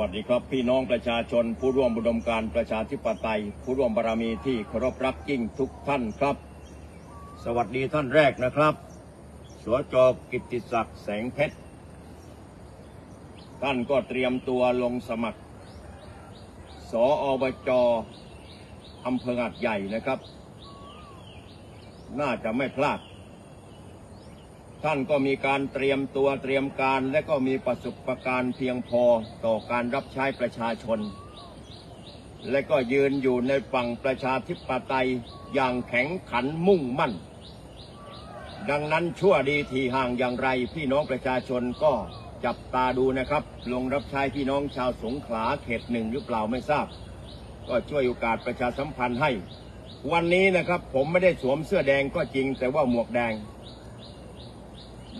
วัสดีครับ พี่น้องประชาชน ผู้ร่วมบุดมการประชาธิปไตย ผู้ร่วมบารมีที่เคารพรักยิ่งทุกท่านครับ สวัสดีท่านแรกนะครับ สวจกิตติศักดิ์แสงเพชร ท่านก็เตรียมตัวลงสมัคร สออบจอำเภอหัดใหญ่นะครับ น่าจะไม่พลาด ท่านก็มีการเตรียมตัวเตรียมการและก็มีประสบการณ์เพียงพอต่อการรับใช้ประชาชน และก็ยืนอยู่ในฝั่งประชาธิปไตยอย่างแข็งขันมุ่งมั่น ดังนั้นชั่วดีทีห่างอย่างไรพี่น้องประชาชนก็จับตาดูนะครับ ลงรับใช้พี่น้องชาวสงขลาเขตหนึ่งหรือเปล่าไม่ทราบ ก็ช่วยโอกาสประชาสัมพันธ์ให้ วันนี้นะครับผมไม่ได้สวมเสื้อแดงก็จริงแต่ว่าหมวกแดง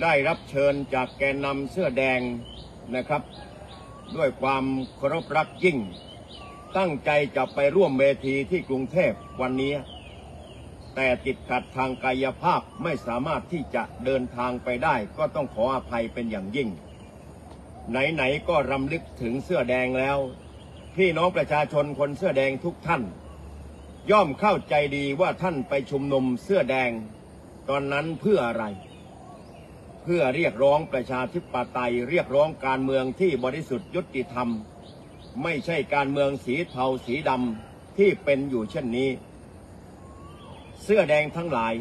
ได้รับเชิญจากแกนนำเสื้อแดงนะครับ ด้วยความเคารพรักยิ่ง ตั้งใจจะไปร่วมเวทีที่กรุงเทพวันนี้ แต่ติดขัดทางกายภาพไม่สามารถที่จะเดินทางไปได้ ก็ต้องขออภัยเป็นอย่างยิ่ง ไหนๆก็รำลึกถึงเสื้อแดงแล้ว พี่น้องประชาชนคนเสื้อแดงทุกท่าน ย่อมเข้าใจดีว่าท่านไปชุมนุมเสื้อแดง ตอนนั้นเพื่ออะไร เพื่อเรียกร้องประชาธิปไตยเรียกร้องการเมืองที่บริสุทธิ์ยุติธรรม ไม่ใช่การเมืองสีเทาสีดำที่เป็นอยู่เช่นนี้ เสื้อแดงทั้งหลาย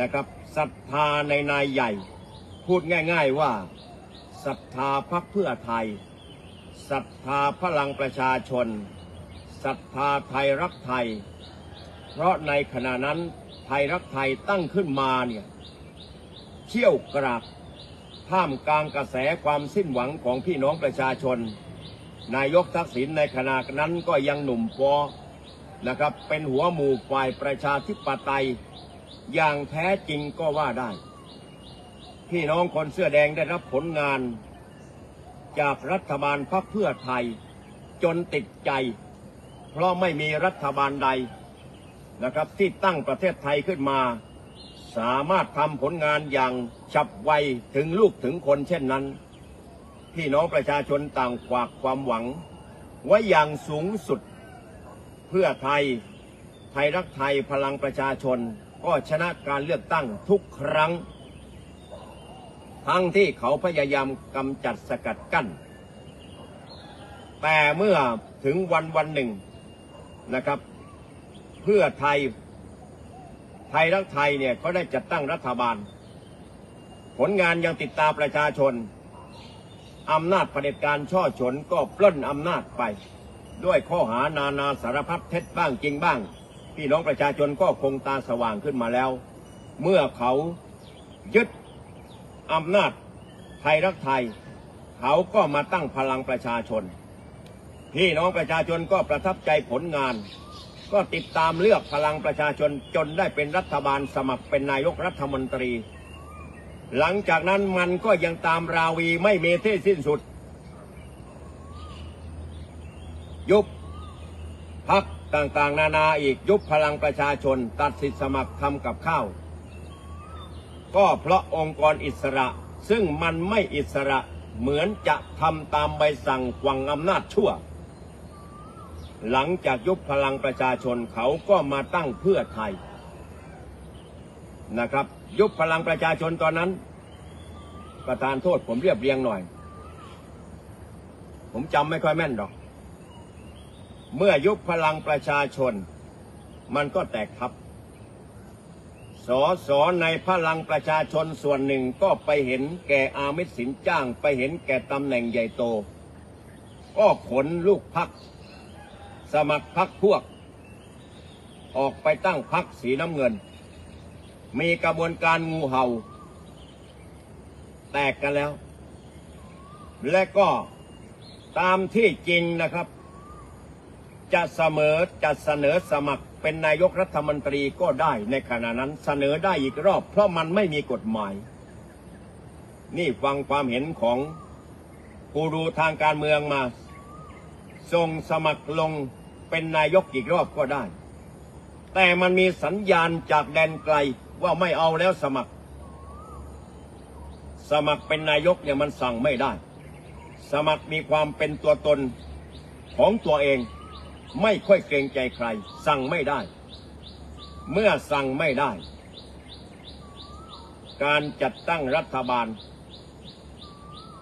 นะครับศรัทธาในนายใหญ่ พูดง่าย ๆว่าศรัทธาพักเพื่อไทยศรัทธาพลังประชาชนศรัทธาไทยรักไทย เพราะในขณะนั้นไทยรักไทยตั้งขึ้นมาเนี่ย เชี่ยวกรากท่ามกลางกระแสความสิ้นหวังของพี่น้องประชาชน นายกทักษิณในขณะนั้นก็ยังหนุ่มฟอนะครับ เป็นหัวหมู่ฝ่ายประชาธิปไตย อย่างแท้จริงก็ว่าได้ พี่น้องคนเสื้อแดงได้รับผลงาน จากรัฐบาลพรรคเพื่อไทย จนติดใจ เพราะไม่มีรัฐบาลใดนะครับที่ตั้งประเทศไทยขึ้นมา สามารถทำผลงานอย่างฉับไวถึงลูกถึงคนเช่นนั้น พี่น้องประชาชนต่างฝากความหวัง ไว้อย่างสูงสุด เพื่อไทย ไทยรักไทยพลังประชาชนก็ชนะการเลือกตั้งทุกครั้ง ทั้งที่เขาพยายามกำจัดสกัดกั้น แต่เมื่อถึงวันวันหนึ่งนะครับ เพื่อไทย ไทยรักไทยเนี่ยเขาได้จัดตั้งรัฐบาล ผลงานยังติดตาประชาชนอำนาจเผด็จการช่อฉนก็ปล้นอำนาจไป ด้วยข้อหานานาสารพัดเท็จบ้างจริงบ้าง พี่น้องประชาชนก็คงตาสว่างขึ้นมาแล้ว เมื่อเขายึดอำนาจไทยรักไทย เขาก็มาตั้งพลังประชาชน พี่น้องประชาชนก็ประทับใจผลงาน ก็ติดตามเลือกพลังประชาชนจนได้เป็นรัฐบาลสมัครเป็นนายกรัฐมนตรี หลังจากนั้นมันก็ยังตามราวีไม่มีที่สิ้นสุด ยุบพักต่างๆ นานาอีกยุบพลังประชาชน ตัดสิทธิสมัครทำกับข้าว ก็เพราะองค์กรอิสระซึ่งมันไม่อิสระเหมือนจะทำตามใบสั่งกวังอำนาจชั่ว หลังจากยุบพลังประชาชนเขาก็มาตั้งเพื่อไทยนะครับ ยุบพลังประชาชนตอนนั้น ประธานโทษผมเรียบเรียงหน่อย ผมจำไม่ค่อยแม่นหรอก เมื่อยุบพลังประชาชน มันก็แตกทับสอสอในพลังประชาชนส่วนหนึ่งก็ไปเห็นแก่อามิสินจ้าง ไปเห็นแก่ตำแหน่งใหญ่โต ก็ขนลูกพัก สมัครพักพวก ออกไปตั้งพักสีน้ำเงิน มีกระบวนการงูเห่า แตกกันแล้ว และก็ตามที่จริงนะครับ จะเสมอจะเสนอสมัครเป็นนายกรัฐมนตรีก็ได้ในขณะนั้นเสนอได้อีกรอบ เพราะมันไม่มีกฎหมาย นี่ฟังความเห็นของกูรูทางการเมืองมาส่งสมัครลง เป็นนายกอีกรอบก็ได้ แต่มันมีสัญญาณจากแดนไกลว่าไม่เอาแล้วสมัคร สมัครเป็นนายกเนี่ยมันสั่งไม่ได้สสมัครมีความเป็นตัวตนของตัวเอง ไม่ค่อยเกรงใจใคร สั่งไม่ได้ เมื่อสั่งไม่ได้ การจัดตั้งรัฐบาล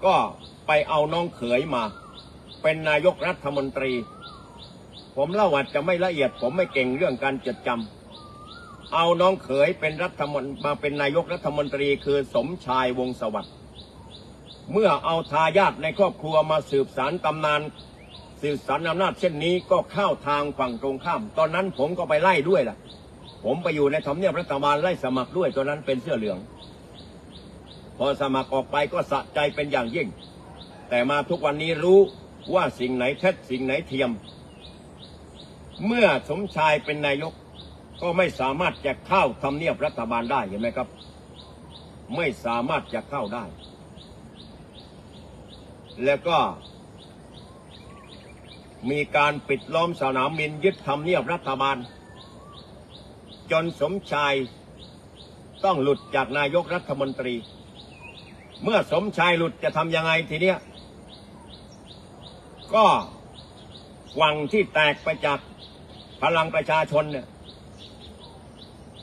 ก็ไปเอาน้องเขยมา เป็นนายกรัฐมนตรี ผมเล่าอาจจะไม่ละเอียด ผมไม่เก่งเรื่องการจดจำเอาน้องเขยเป็นรัฐมนมาเป็นนายกรัฐมนตรีคือสมชายวงสวัสดิ์เมื่อเอาทายาทในครอบครัวมาสืบสารตำนาน สืบสารอำนาจเช่นนี้ก็เข้าทางฝั่งตรงข้าม ตอนนั้นผมก็ไปไล่ด้วยล่ะ ผมไปอยู่ในทำเนียบรัฐบาลไล่สมัครด้วยตอนนั้นเป็นเสื้อเหลือง พอสมัครออกไปก็สะใจเป็นอย่างยิ่ง แต่มาทุกวันนี้รู้ว่าสิ่งไหนเท็จสิ่งไหนเทียม เมื่อสมชายเป็นนายก ก็ไม่สามารถจะเข้าทำเนียบรัฐบาลได้เห็นไหมครับ ไม่สามารถจะเข้าได้ แล้วก็ มีการปิดล้อมสนามบินยึดทำเนียบรัฐบาล จนสมชายต้องหลุดจากนายกรัฐมนตรี เมื่อสมชายหลุดจะทำยังไงทีเนี้ยก็วังที่แตกไปจาก พลังประชาชนเนี่ย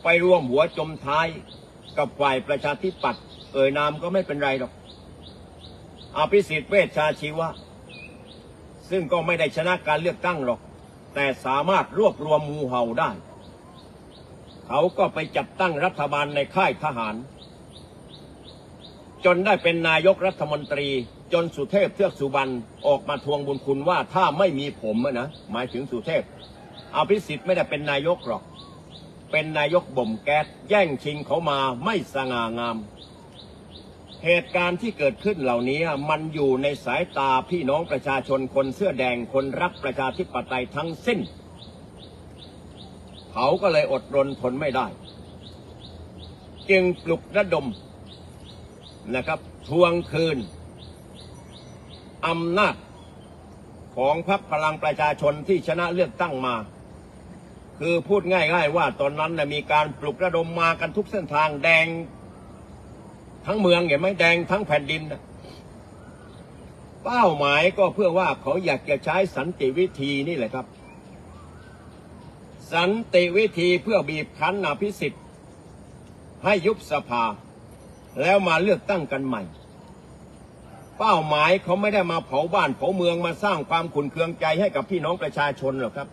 ไปร่วมหัวจมท้ายกับฝ่ายประชาธิปัตย์เอ่ยนามก็ไม่เป็นไรหรอกอภิสิทธิ์เวชชาชีวะ ซึ่งก็ไม่ได้ชนะการเลือกตั้งหรอก แต่สามารถรวบรวมมูเห่าได้ เขาก็ไปจัดตั้งรัฐบาลในค่ายทหาร จนได้เป็นนายกรัฐมนตรีจนสุเทพเทือกสุบรรณออกมาทวงบุญคุณว่าถ้าไม่มีผมนะ หมายถึงสุเทพ อภิสิทธิ์ไม่ได้เป็นนายกหรอก เป็นนายกบ่มแก๊สแย่งชิงเขามาไม่สง่างาม เหตุการณ์ที่เกิดขึ้นเหล่านี้มันอยู่ในสายตาพี่น้องประชาชนคนเสื้อแดงคนรักประชาธิปไตยทั้งสิ้น เขาก็เลยอดรนทนไม่ได้ จึงปลุกระดมนะครับทวงคืนอำนาจของพรรคพลังประชาชนที่ชนะเลือกตั้งมา คือพูดง่าย ๆ ว่าตอนนั้นนะมีการปลุกระดมมากันทุกเส้นทางแดง ทั้งเมืองเห็นไหมแดงทั้งแผ่นดินนะเป้าหมายก็เพื่อว่าเขาอยากจะใช้สันติวิธีนี่แหละครับ สันติวิธีเพื่อบีบคั้นอภิสิทธิ์ ให้ยุบสภา แล้วมาเลือกตั้งกันใหม่ เป้าหมายเขาไม่ได้มาเผาบ้านเผาเมืองมาสร้างความขุนเคืองใจให้กับพี่น้องประชาชนหรอกครับ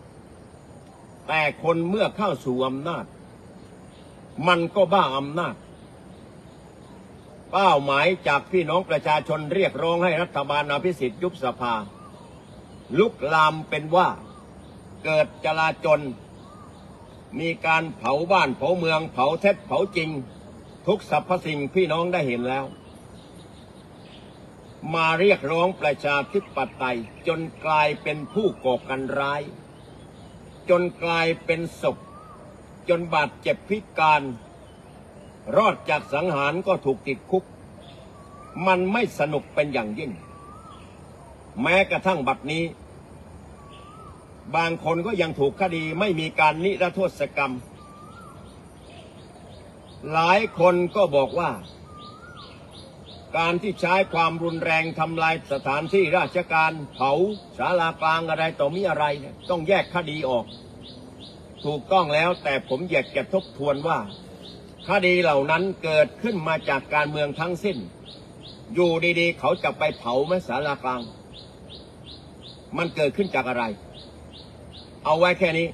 แต่คนเมื่อเข้าสู่อำนาจ มันก็บ้าอำนาจ เป้าหมายจากพี่น้องประชาชนเรียกร้องให้รัฐบาลอภิสิทธิ์ยุบสภา ลุกลามเป็นว่าเกิดจลาจลมีการเผาบ้านเผาเมือง เผาเท็จเผาจริง ทุกสรรพสิ่งพี่น้องได้เห็นแล้ว มาเรียกร้องประชาธิปไตยจนกลายเป็นผู้ก่อการร้าย จนกลายเป็นศพ จนบาดเจ็บพิการ รอดจากสังหารก็ถูกติดคุก มันไม่สนุกเป็นอย่างยิ่ง แม้กระทั่งบัดนี้ บางคนก็ยังถูกคดีไม่มีการนิรโทษกรรม หลายคนก็บอกว่า การที่ใช้ความรุนแรงทำลายสถานที่ราชการเผาศาลากลางอะไรต่อมีอะไรเนี่ยต้องแยกคดีออก ถูกต้องแล้วแต่ผมอยากจะทบทวนว่า คดีเหล่านั้นเกิดขึ้นมาจากการเมืองทั้งสิ้น อยู่ดีๆ เขาจะไปเผาไหมศาลากลาง มันเกิดขึ้นจากอะไร เอาไว้แค่นี้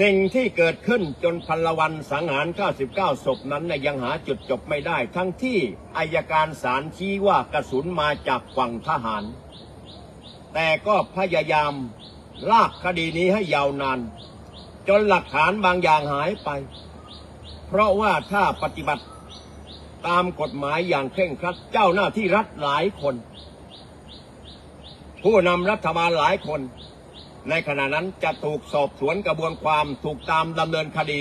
สิ่งที่เกิดขึ้นจนพันละวันสังหาร 99 ศพนั้นนะยังหาจุดจบไม่ได้ ทั้งที่อายการศาลชี้ว่ากระสุนมาจากฝั่งทหาร แต่ก็พยายามลากคดีนี้ให้ยาวนาน จนหลักฐานบางอย่างหายไป เพราะว่าถ้าปฏิบัติตามกฎหมายอย่างเคร่งครัดเจ้าหน้าที่รัฐหลายคน ผู้นำรัฐบาลหลายคน ในขณะนั้นจะถูกสอบสวนกระบวนความถูกตามดำเนินคดี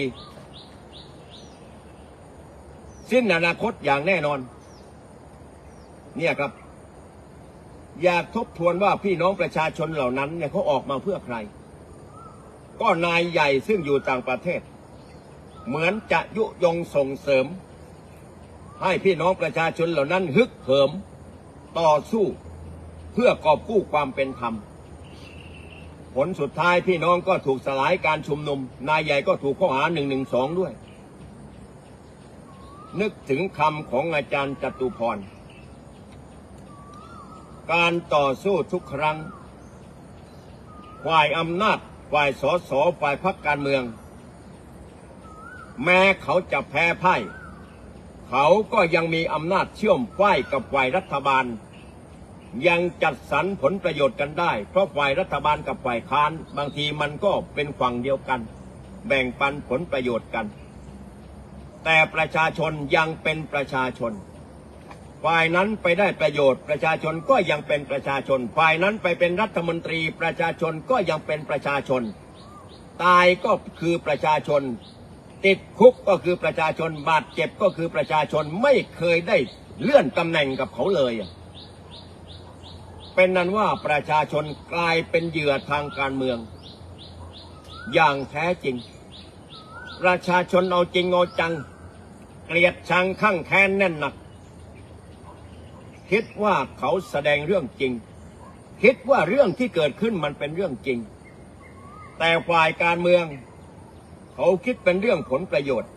สิ้นอนาคตอย่างแน่นอน เนี่ยครับ อยากทบทวนว่าพี่น้องประชาชนเหล่านั้นเนี่ยเขาออกมาเพื่อใคร ก็นายใหญ่ซึ่งอยู่ต่างประเทศ เหมือนจะยุยงส่งเสริม ให้พี่น้องประชาชนเหล่านั้นฮึกเหิม ต่อสู้เพื่อกอบกู้ความเป็นธรรม ผลสุดท้ายพี่น้องก็ถูกสลายการชุมนุม นายใหญ่ก็ถูกข้อหาหนึ่งหนึ่งสองด้วย นึกถึงคำของอาจารย์จตุพร การต่อสู้ทุกครั้ง ฝ่ายอำนาจ ฝ่ายสอสอฝ่ายพักการเมือง แม้เขาจะแพ้พ่าย เขาก็ยังมีอำนาจเชื่อมฝ่ายกับฝ่ายรัฐบาล ยังจัดสรรผลประโยชน์กันได้ เพราะฝ่ายรัฐบาลกับฝ่ายค้าน บางทีมันก็เป็นฝั่งเดียวกัน แบ่งปันผลประโยชน์กัน แต่ประชาชนยังเป็นประชาชน ฝ่ายนั้นไปได้ประโยชน์ ประชาชนก็ยังเป็นประชาชน ฝ่ายนั้นไปเป็นรัฐมนตรี ประชาชนก็ยังเป็นประชาชน ตายก็คือประชาชน ติดคุกก็คือประชาชนบาดเจ็บก็คือประชาชนไม่เคยได้เลื่อนตำแหน่งกับเขาเลยอะ เป็นนั้นว่าประชาชนกลายเป็นเหยื่อทางการเมือง อย่างแท้จริง ประชาชนเอาจริงเอาจัง เกลียดชังข้างแค้นแน่นหนัก คิดว่าเขาแสดงเรื่องจริง คิดว่าเรื่องที่เกิดขึ้นมันเป็นเรื่องจริง แต่ฝ่ายการเมือง เขาคิดเป็นเรื่องผลประโยชน์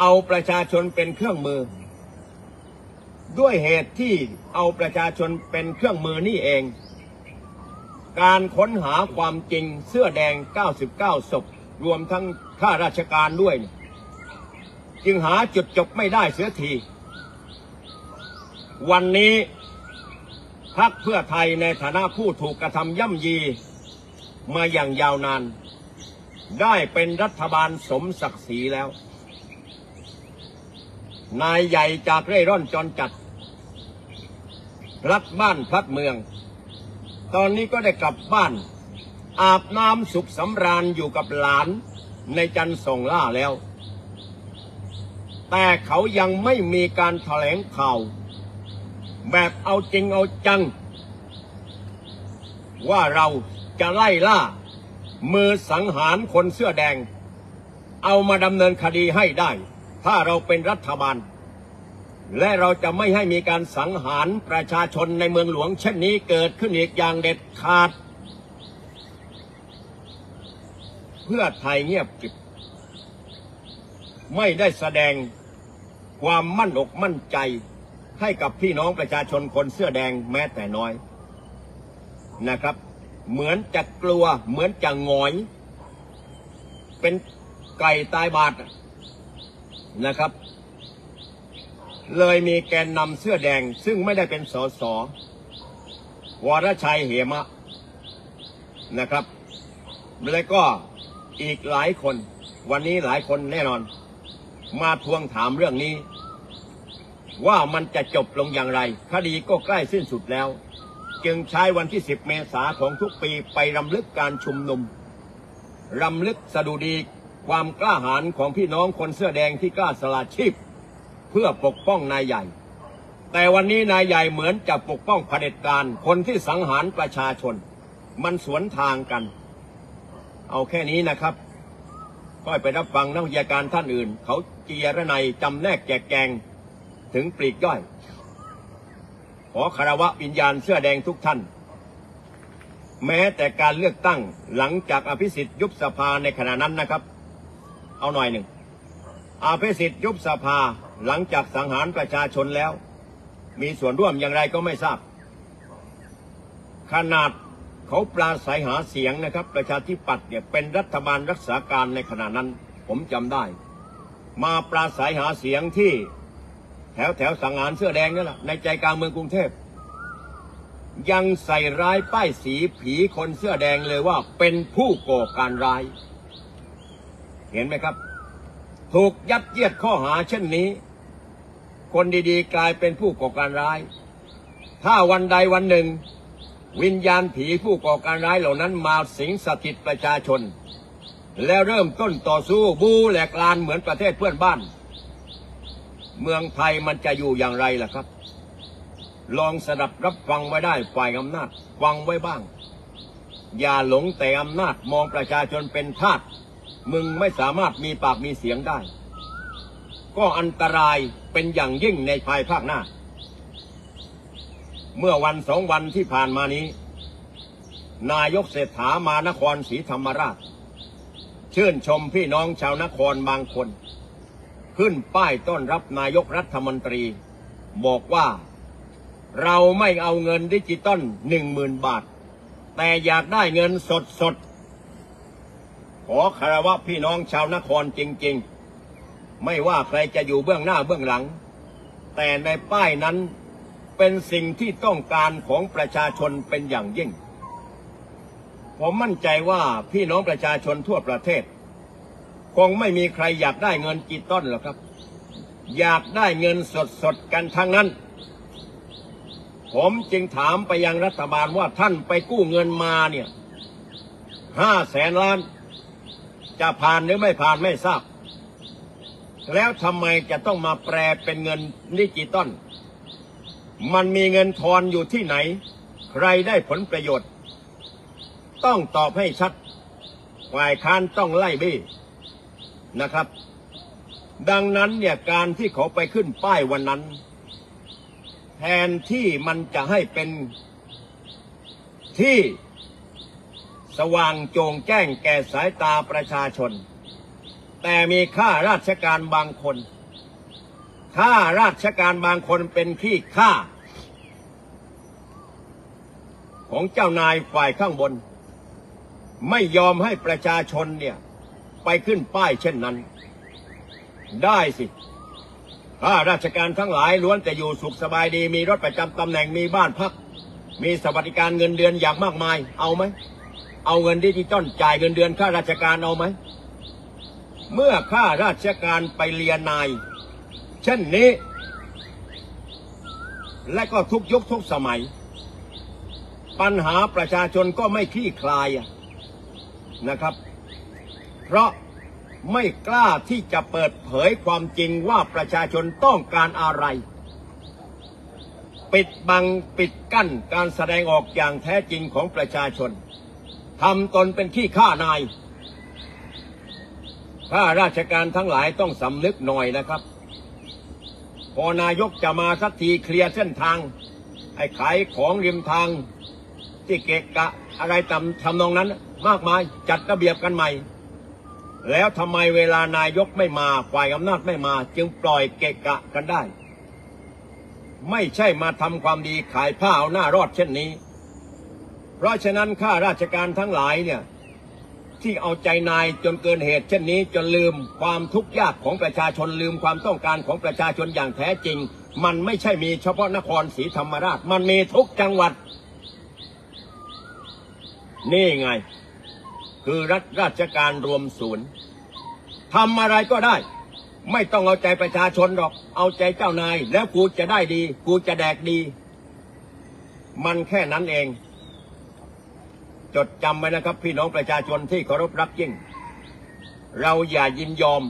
เอาประชาชนเป็นเครื่องมือ ด้วยเหตุที่เอาประชาชนเป็นเครื่องมือนี่เอง การค้นหาความจริงเสื้อแดง 99 ศพ รวมทั้งข้าราชการด้วยยจึงหาจุดจบไม่ได้เสียที วันนี้พักเพื่อไทยในฐานะผู้ถูกกระทำย่ำยี มาอย่างยาวนาน ได้เป็นรัฐบาลสมศักดิ์ศรีแล้ว นายใหญ่จากเร่ร่อนจรจัด รักบ้านพักเมือง ตอนนี้ก็ได้กลับบ้าน อาบน้ำสุขสำราญอยู่กับหลานในจันทร์ส่งล่าแล้ว แต่เขายังไม่มีการแถลงข่าว แบบเอาจริงเอาจัง ว่าเราจะไล่ล่า มือสังหารคนเสื้อแดง เอามาดำเนินคดีให้ได้ ถ้าเราเป็นรัฐบาล และเราจะไม่ให้มีการสังหารประชาชนในเมืองหลวง เช่นนี้เกิดขึ้นอีกอย่างเด็ดขาด เพื่อไทยเงียบกริบไม่ได้แสดงความมั่นอกมั่นใจให้กับพี่น้องประชาชนคนเสื้อแดงแม้แต่น้อยนะครับ เหมือนจะกลัวเหมือนจะงอย เป็นไก่ตายบาด นะครับ เลยมีแกนนำเสื้อแดงซึ่งไม่ได้เป็นสสวรชัยเหมะนะครับ และก็อีกหลายคน วันนี้หลายคนแน่นอน มาทวงถามเรื่องนี้ ว่ามันจะจบลงอย่างไร คดีก็ใกล้สิ้นสุดแล้ว จึงใช้วันที่ 10 เมษาของทุกปีไปรำลึกการชุมนุมรำลึกสดุดี ความกล้าหาญของพี่น้องคนเสื้อแดงที่กล้าสละชีพ เพื่อปกป้องนายใหญ่ แต่วันนี้นายใหญ่เหมือนจะปกป้องเผด็จการคนที่สังหารประชาชน มันสวนทางกัน เอาแค่นี้นะครับค่อยไปรับฟังนักวิชาการท่านอื่น เขาเจียระในยจำแนกแจกแจงถึงปลีกย่อย ขอคารวะวิญญาณเสื้อแดงทุกท่าน แม้แต่การเลือกตั้งหลังจากอภิสิทธิ์ยุบสภาในขณะนั้นนะครับ เอาหน่อยหนึ่งอาภิสิทธิ์ยุบสภาหลังจากสังหารประชาชนแล้ว มีส่วนร่วมอย่างไรก็ไม่ทราบ ขนาดเขาปราศัยหาเสียงนะครับ ประชาธิปัตย์เนี่ยเป็นรัฐบาลรักษาการในขณะนั้น ผมจำได้ มาปราศัยหาเสียงที่แถวแถวสังหารเสื้อแดงนั่นแหละในใจกลางเมืองกรุงเทพยังใส่ร้ายป้ายสีผีคนเสื้อแดงเลยว่าเป็นผู้ก่อการร้าย เห็นไหมครับ ถูกยัดเยียดข้อหาเช่นนี้ คนดีๆ กลายเป็นผู้ก่อการร้าย ถ้าวันใดวันหนึ่ง วิญญาณผีผู้ก่อการร้ายเหล่านั้นมาสิงสถิตประชาชน แล้วเริ่มต้นต่อสู้บูแหลกลานเหมือนประเทศเพื่อนบ้าน เมืองไทยมันจะอยู่อย่างไรล่ะครับ ลองสดับรับฟังไว้ได้ฝ่ายอำนาจฟังไว้บ้าง อย่าหลงแต่อำนาจมองประชาชนเป็นทาส มึงไม่สามารถมีปากมีเสียงได้ ก็อันตรายเป็นอย่างยิ่งในภายภาคหน้า เมื่อวันสองวันที่ผ่านมานี้ นายกเศรษฐามานครศรีธรรมราช ชื่นชมพี่น้องชาวนครบางคน ขึ้นป้ายต้อนรับนายกรัฐมนตรี บอกว่าเราไม่เอาเงินดิจิตอลหนึ่งหมื่นบาท แต่อยากได้เงินสดสด ขอคารวะพี่น้องชาวนครจริง ๆ ไม่ว่าใครจะอยู่เบื้องหน้าเบื้องหลัง แต่ในป้ายนั้นเป็นสิ่งที่ต้องการของประชาชนเป็นอย่างยิ่ง ผมมั่นใจว่าพี่น้องประชาชนทั่วประเทศ คงไม่มีใครอยากได้เงินกี่ต้นหรอกครับ อยากได้เงินสดๆกันทั้งนั้น ผมจึงถามไปยังรัฐบาลว่าท่านไปกู้เงินมาเนี่ยห้าแสนล้าน จะผ่านหรือไม่ผ่านไม่ทราบ แล้วทำไมจะต้องมาแปลเป็นเงินดิจิตอลมันมีเงินทอนอยู่ที่ไหน ใครได้ผลประโยชน์ ต้องตอบให้ชัดฝ่ายค้านต้องไล่บี้นะครับ ดังนั้นเนี่ยการที่เขาไปขึ้นป้ายวันนั้น แทนที่มันจะให้เป็นที่ สว่างโจงแจ้งแก่สายตาประชาชน แต่มีข้าราชการบางคนข้าราชการบางคนเป็นที่ข้าของเจ้านายฝ่ายข้างบน ไม่ยอมให้ประชาชนเนี่ย ไปขึ้นป้ายเช่นนั้น ได้สิข้าราชการทั้งหลายล้วนแต่อยู่สุขสบายดี มีรถประจำตำแหน่งมีบ้านพัก มีสวัสดิการเงินเดือนอย่างมากมาย เอาไหม เอาเงินดิจิตอลจ่ายเงินเดือนข้าราชการเอาไหม เมื่อข้าราชการไปเรียนนาย เช่นนี้ และก็ทุกยุคทุกสมัย ปัญหาประชาชนก็ไม่คลี่คลายนะครับ เพราะไม่กล้าที่จะเปิดเผยความจริงว่าประชาชนต้องการอะไร ปิดบังปิดกั้นการแสดงออกอย่างแท้จริงของประชาชน ทำตนเป็นขี้ข้านายข้าราชการทั้งหลายต้องสำนึกหน่อยนะครับ พอนายกจะมาสักทีเคลียร์เส้นทางให้ขายของริมทาง ที่เกะกะอะไรตำทำนองนั้น มากมายจัดระเบียบกันใหม่ แล้วทำไมเวลานายกไม่มาฝ่ายอำนาจไม่มา จึงปล่อยเกะกะกันได้ ไม่ใช่มาทำความดีขายผ้าเอาหน้ารอดเช่นนี้ เพราะฉะนั้นข้าราชการทั้งหลายเนี่ยที่เอาใจนายจนเกินเหตุ เช่นนี้จนลืมความทุกข์ยากของประชาชนลืมความต้องการของประชาชนอย่างแท้จริง มันไม่ใช่มีเฉพาะนครศรีธรรมราช มันมีทุกจังหวัด นี่ไง คือรัฐราชการรวมศูนย์ทำอะไรก็ได้ ไม่ต้องเอาใจประชาชนหรอก เอาใจเจ้านาย แล้วกูจะได้ดี กูจะแดกดี มันแค่นั้นเอง จดจำไว้นะครับ พี่น้องประชาชนที่เคารพรักยิ่ง เราอย่ายินยอม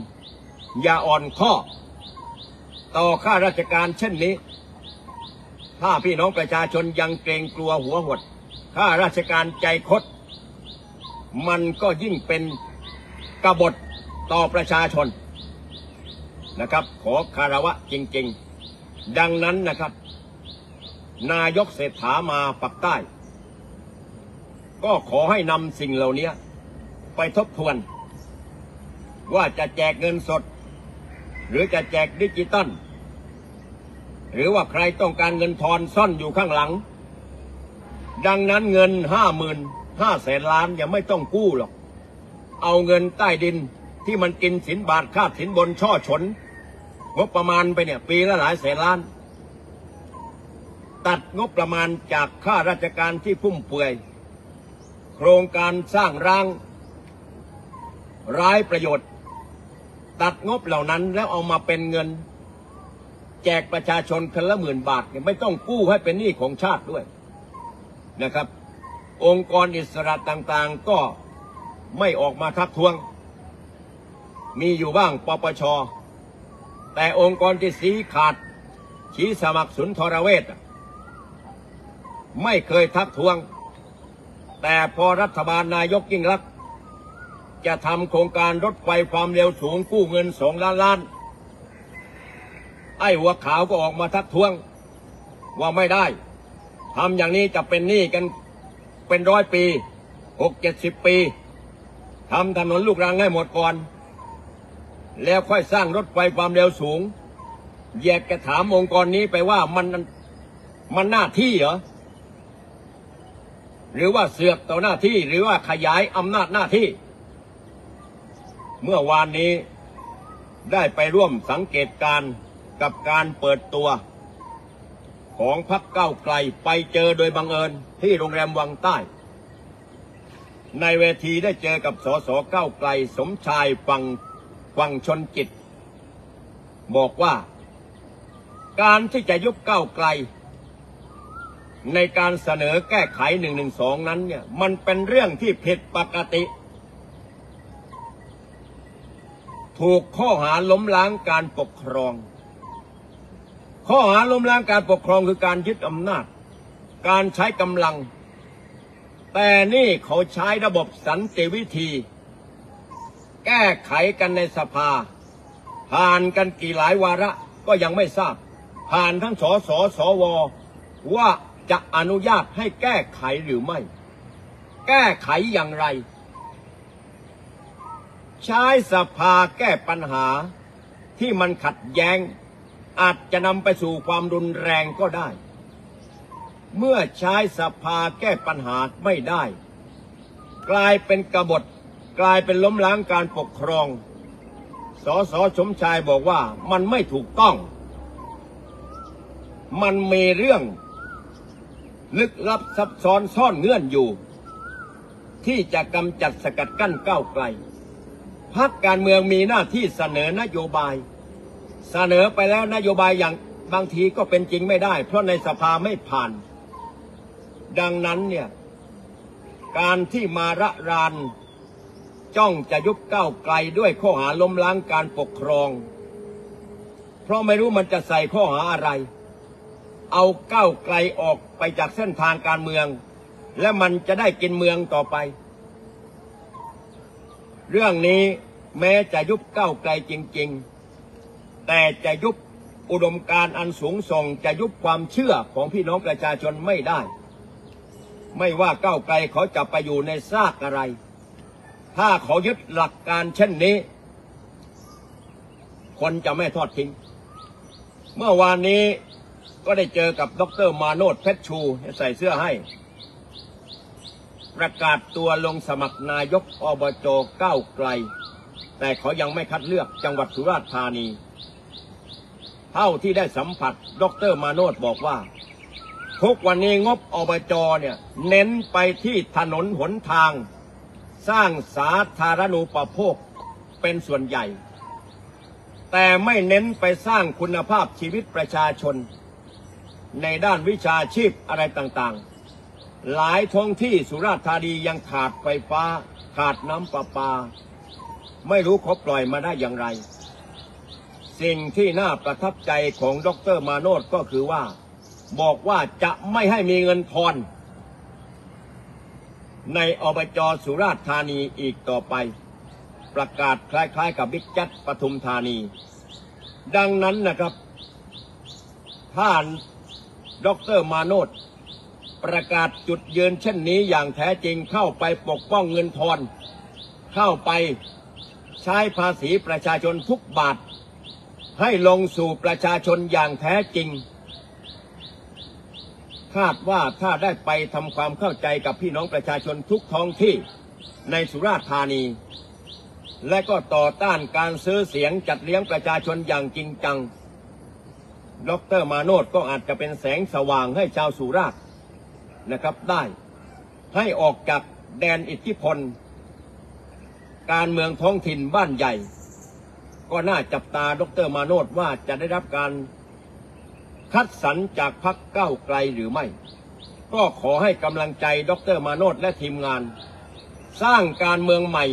อย่าอ่อนข้อ ต่อข้าราชการเช่นนี้ ถ้าพี่น้องประชาชนยังเกรงกลัวหัวหดข้าราชการใจคด มันก็ยิ่งเป็นกบฏต่อประชาชนนะครับ ขอคารวะจริง ๆ ดังนั้นนะครับ นายกเศรษฐามาปักใต้ ก็ขอให้นำสิ่งเหล่านี้ไปทบทวน ว่าจะแจกเงินสด หรือจะแจกดิจิตอลหรือว่าใครต้องการเงินทอนซ่อนอยู่ข้างหลัง ดังนั้นเงินห้าหมื่นห้าแสนล้านยังไม่ต้องกู้หรอก เอาเงินใต้ดินที่มันกินสินบาทค่าสินบนช่อฉนงบประมาณไปเนี่ยปีละหลายแสนล้าน ตัดงบประมาณจากค่าราชการที่ฟุ่มเฟือย โครงการสร้างร้าง ร้ายประโยชน์ ตัดงบเหล่านั้นแล้วเอามาเป็นเงิน แจกประชาชนคนละหมื่นบาทเนี่ยไม่ต้องกู้ให้เป็นหนี้ของชาติด้วยนะครับ องค์กรอิสระต่างๆก็ไม่ออกมาทักท้วง มีอยู่บ้างปปช แต่องค์กรที่สีขาดชี้สมัครสุนทรเวชไม่เคยทักท้วง แต่พอรัฐบาลนายกยิ่งรักษณ์จะทำโครงการรถไฟความเร็วสูงกู้เงินสองล้านล้าน ไอ้หัวขาวก็ออกมาทักท้วงว่าไม่ได้ทำอย่างนี้จะเป็นหนี้กันเป็นร้อยปีหกเจ็ดสิบปีทำถนนลูกรังให้หมดก่อน แล้วค่อยสร้างรถไฟความเร็วสูง แยกกระถามองค์กรนี้ไปว่ามันมันหน้าที่เหรอ หรือว่าเสือกต่อหน้าที่หรือว่าขยายอำนาจหน้าที่ เมื่อวานนี้ได้ไปร่วมสังเกตการกับการเปิดตัว ของพักเก้าไกลไปเจอโดยบังเอิญที่โรงแรมวังใต้ ในเวทีได้เจอกับสสเก้าไกลสมชายฟังฟังชนจิต บอกว่า การที่จะยุบเก้าไกล ในการเสนอแก้ไขหนึ่งหนึ่งสองนั้นเนี่ย มันเป็นเรื่องที่ผิดปกติ ถูกข้อหาล้มล้างการปกครอง ข้อหาล้มล้างการปกครองคือการยึดอำนาจ การใช้กำลัง แต่นี่เขาใช้ระบบสันติวิธี แก้ไขกันในสภา ผ่านกันกี่หลายวาระก็ยังไม่ทราบ ผ่านทั้งสสสวว่า จะอนุญาตให้แก้ไขหรือไม่ แก้ไขอย่างไร ใช้สภาแก้ปัญหาที่มันขัดแย้ง อาจจะนำไปสู่ความรุนแรงก็ได้ เมื่อใช้สภาแก้ปัญหาไม่ได้ กลายเป็นกบฏกลายเป็นล้มล้างการปกครอง สสสมชายบอกว่ามันไม่ถูกต้อง มันมีเรื่อง ลึกลับซับซ้อนซ่อนเงื่อนอยู่ ที่จะกำจัดสกัดกั้นก้าวไกลพักการเมืองมีหน้าที่เสนอนโยบาย เสนอไปแล้วนโยบายอย่างบางทีก็เป็นจริงไม่ได้ เพราะในสภาไม่ผ่าน ดังนั้นเนี่ยการที่มาระรานจ้องจะยุบก้าวไกลด้วยข้อหาล้มล้างการปกครอง เพราะไม่รู้มันจะใส่ข้อหาอะไร เอาก้าวไกลออกไปจากเส้นทางการเมือง และมันจะได้กินเมืองต่อไป เรื่องนี้แม้จะยุบก้าวไกลจริง ๆ แต่จะยุบอุดมการอันสูงส่งจะยุบความเชื่อของพี่น้องประชาชนไม่ได้ ไม่ว่าก้าวไกลเขาจะไปอยู่ในซากอะไร ถ้าเขายึดหลักการเช่นนี้ คนจะไม่ทอดทิ้ง เมื่อวานนี้ ก็ได้เจอกับดรมาโนดเพชรชู ใส่เสื้อให้ ประกาศตัวลงสมัครนายกอบจก้าวไกล แต่เขายังไม่คัดเลือกจังหวัดสุราษฎร์ธานี เท่าที่ได้สัมผัสดรมาโนดบอกว่า ทุกวันนี้งบอบจเนี่ย เน้นไปที่ถนนหนทาง สร้างสาธารณูปโภคเป็นส่วนใหญ่ แต่ไม่เน้นไปสร้างคุณภาพชีวิตประชาชน ในด้านวิชาชีพอะไรต่างๆ หลายท้องที่สุราษฎร์ธานียังขาดไฟฟ้า ขาดน้ำประปา ไม่รู้เขาปล่อยมาได้อย่างไร สิ่งที่น่าประทับใจของดรมาโนดก็คือว่า บอกว่าจะไม่ให้มีเงินทอนในอบจสุราษฎร์ธานีอีกต่อไป ประกาศคล้ายๆ กับบิ๊กจัดปทุมธานี ดังนั้นนะครับถ้าน ดรมาโนดประกาศจุดยืนเช่นนี้อย่างแท้จริงเข้าไปปกป้องเงินทอน เข้าไปใช้ภาษีประชาชนทุกบาท ให้ลงสู่ประชาชนอย่างแท้จริง คาดว่าถ้าได้ไปทำความเข้าใจกับพี่น้องประชาชนทุกท้องที่ในสุราษฎร์ธานี และก็ต่อต้านการซื้อเสียงจัดเลี้ยงประชาชนอย่างจริงจัง ดรมาโนดก็อาจจะเป็นแสงสว่างให้ชาวสุราษฎร์นะครับได้ให้ออกจากแดนอิทธิพล การเมืองท้องถิ่นบ้านใหญ่ ก็น่าจับตาดรมาโนดว่าจะได้รับการคัดสรรจากพรรคก้าไกลหรือไม่ ก็ขอให้กำลังใจดรมาโนดและทีมงาน สร้างการเมืองใหม่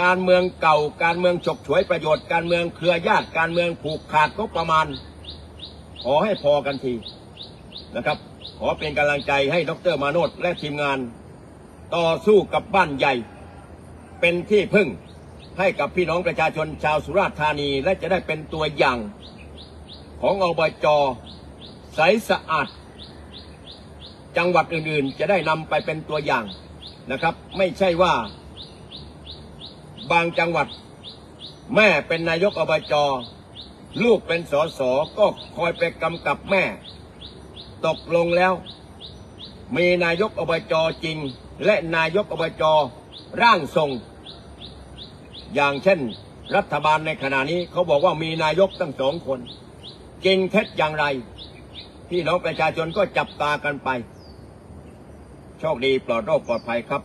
การเมืองเก่า การเมืองฉกฉวยประโยชน์ การเมืองเครือญาติ การเมืองผูกขาดก็ประมาณ ขอให้พอกันทีนะครับ ขอเป็นกำลังใจให้ดรมาโนดและทีมงาน ต่อสู้กับบ้านใหญ่ เป็นที่พึ่งให้กับพี่น้องประชาชนชาวสุราษฎร์ธานีและจะได้เป็นตัวอย่าง ของอบจใสสะอาด จังหวัดอื่นๆ จะได้นำไปเป็นตัวอย่างนะครับ ไม่ใช่ว่า บางจังหวัด แม่เป็นนายกอบจ ลูกเป็นสอสอก็คอยไปกำกับแม่ ตกลงแล้ว มีนายกอบจจริง และนายกอบจร่างทรง อย่างเช่น รัฐบาลในขณะนี้เขาบอกว่ามีนายกตั้งสองคนจริงเท็จอย่างไร พี่น้องประชาชนก็จับตากันไป โชคดีปลอดโรคปลอดภัยครับ